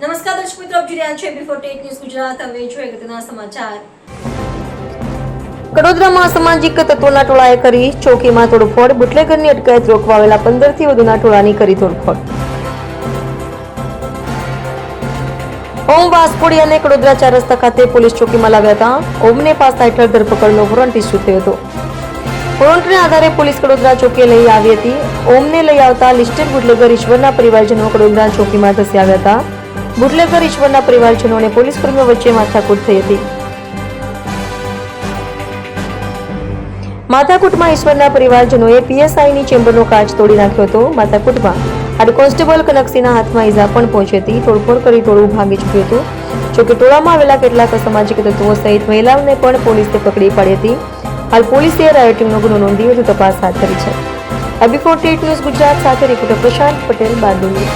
નમસ્કાર દર્શક મિત્રો, આપ જોઈ રહ્યા છો બિફોર ટેટ ન્યૂઝ ગુજરાત. હવે જોઈએ અગત્યના સમાચાર. કડોદરામાં અસામાજિક તત્વોના ટોળાએ કરી ચોકીમાં તોડફોડ. બુટલેગરની અટકાયત રોકવા આવેલા પંદરથી વધુના ટોળાની કરી તોડફોડ. ઓમ વાસકોડિયાને કડોદરા ચાર રસ્તા ખાતે પોલીસ ચોકીમાં લાવ્યા હતા. ઓમને પાસા હેઠળ ધરપકડનો વોરંટ ઇસ્યુ થયો હતો. વોરંટને આધારે પોલીસ કડોદરા ચોકીએ લઈ આવી હતી. ઓમને લઈ આવતા લિસ્ટેડ બુટલેગર ઈશ્વરના પરિવારજનો કડોદરા ચોકીમાં ધસી આવ્યા હતા. બુટલેગર ઈશ્વરના પરિવારજનો અને પોલીસ કર્મીઓ વચ્ચે માથાકૂટ થઈ હતી. માથાકૂટમાં ઈશ્વરના પરિવારજનોએ પીએસઆઈની ચેમ્બરનો કાચ તોડી નાખ્યો હતો. માથાકૂટમાં હાડ કોન્સ્ટેબલ કનકસિંહના હાથમાં ઈજા પણ પહોંચી હતી. તોડફોડ કરી ટોળું ભાંગી ચૂક્યું હતું. જોકે ટોળામાં આવેલા કેટલાક અસામાજિક તત્વો સહિત મહિલાઓને પણ પોલીસે પકડી પાડી હતી. હાલ પોલીસે રાયોટિંગનો ગુનો નોંધી વધુ તપાસ હાથ ધરી છે. અબી ફોર્ટી ન્યૂઝ ગુજરાત સાથે રિપોર્ટર પ્રશાંત પટેલ, બારડોલી.